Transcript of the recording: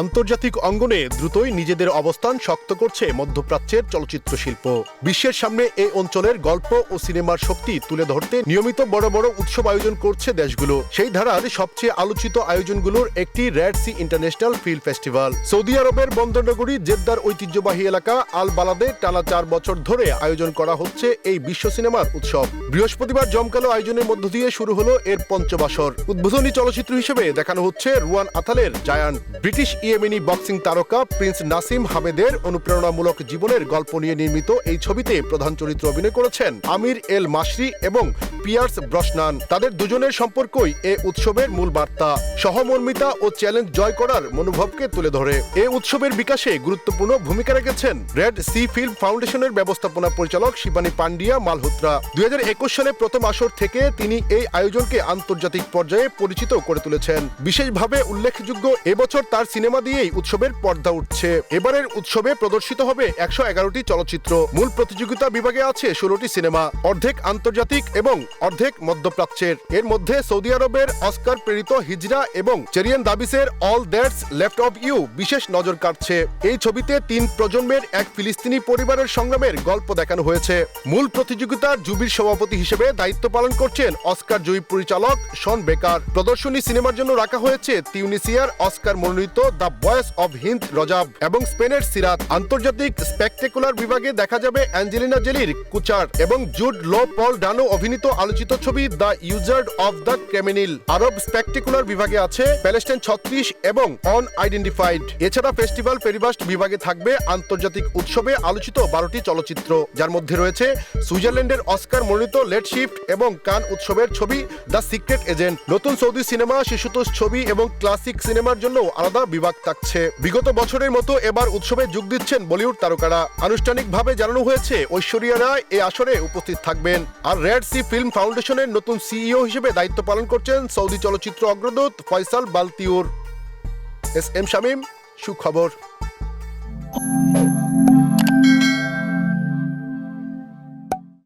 আন্তর্জাতিক অঙ্গনে দ্রুতই নিজেদের অবস্থান শক্ত করছে মধ্যপ্রাচ্যের চলচ্চিত্র শিল্প। বিশ্বের সামনে এই অঞ্চলের গল্প ও সিনেমার শক্তি তুলে ধরতে নিয়মিত বড় বড় উৎসব আয়োজন করছে দেশগুলো। সেই ধারার সবচেয়ে আলোচিত আয়োজনগুলোর একটি Red Sea international film festival Saudi আরবের বন্দরনগরী জেদ্দার ঐতিহ্যবাহী এলাকা আল বালাদে টানা চার বছর ধরে আয়োজন করা হচ্ছে এই বিশ্ব সিনেমার উৎসব। বৃহস্পতিবার জমকালো আয়োজনের মধ্য দিয়ে শুরু হলো এর পঞ্চবাসর। উদ্বোধনী চলচ্চিত্র হিসেবে দেখানো হচ্ছে রুয়ান আথালের জায়ান ব্রিটিশ ইয়েমেনি বক্সিং তারকা প্রিন্স নাসিম হামেদের অনুপ্রেরণামূলক জীবনের গল্প নিয়ে নির্মিত এই ছবিতে প্রধান চরিত্র অভিনয় করেছেন আমির এল মাসরি এবং পিয়ার্স ব্রসনান। তাদের দুজনের সম্পর্কই এ উৎসবের মূল বার্তা। সহমর্মিতা ও চ্যালেঞ্জ জয় করার মনোভাবকে তুলে ধরে। এ উৎসবের বিকাশে গুরুত্বপূর্ণ ভূমিকা রেখেছেন রেড সি ফিল্ম ফাউন্ডেশনের ব্যবস্থাপনা পরিচালক শিবানী পান্ডিয়া মালহোত্রা। দুই সালে প্রথম আসর থেকে তিনি এই আয়োজনকে আন্তর্জাতিক পর্যায়ে পরিচিত করে তুলেছেন। বিশেষভাবে উল্লেখযোগ্য এবছর তার সিনেমা দিয়েই উৎসবের পর্দা উঠছে। এবারের উৎসবে প্রদর্শিত হবে একশো এগারোটি চলচ্চিত্র। মূল প্রতিযোগিতা বিভাগে আছে ষোলোটি সিনেমা, অর্ধেক আন্তর্জাতিক এবং অর্ধেক মধ্যপ্রাচ্যের। এর মধ্যে সৌদি আরবের অস্কার প্রেরিত হিজরা এবং Cherien দাবিসের all that's left of you বিশেষ নজর কাটছে এই ছবিতে তিন প্রজন্মের এক ফিলিস্তিনি পরিবারের সংগ্রামের গল্প দেখানো হয়েছে। মূল প্রতিযোগিতার জুবির সভাপতি হিসেবে দায়িত্ব পালন করছেন অস্কার জয়ী পরিচালক শন বেকার। প্রদর্শনী সিনেমার জন্য রাখা হয়েছে তিউনিসিয়ার অস্কার মনোনীত দ্য অব হিন্দ রজাব এবং স্পেনের সিরাত আন্তর্জাতিক স্পেকটেকুলার বিভাগে দেখা যাবে অ্যাঞ্জেলিনা জেলির কুচার এবং জুড লো পল ডানো অভিনীত আলোচিত ছবি দ্য ইউজার্ড দ্য ক্রিমিনাল আরব স্পেকটেকুলার বিভাগে আছে প্যালেস্টাইন ছত্রিশ এবং এছাড়া পেরিবাস্ট বিভাগে থাকবে আন্তর্জাতিক উৎসবে আলোচিত বারোটি চলচ্চিত্র। যার মধ্যে রয়েছে সুইজারল্যান্ডের অস্কার মনোনীত লেট শিফট এবং কান উৎসবের ছবি দ্য সিক্রেট এজেন্ট। নতুন সৌদি সিনেমা শিশুতোষ ছবি এবং ক্লাসিক সিনেমার জন্য আলাদা বিভাগ থাকছে। বিগত বছরের মতো এবার উৎসবে যোগ দিচ্ছেন বলিউড তারকারা। আনুষ্ঠানিকভাবে জানানো হয়েছে, ঐশ্বরিয়া রায় এই আসরে উপস্থিত থাকবেন। আর রেড সি ফিল্ম ফাউন্ডেশনের নতুন সিইও হিসেবে দায়িত্ব পালন করছেন সৌদি চলচ্চিত্র অগ্রদূত ফয়সাল বালতিউর। এস এম শামীম, সুখবর।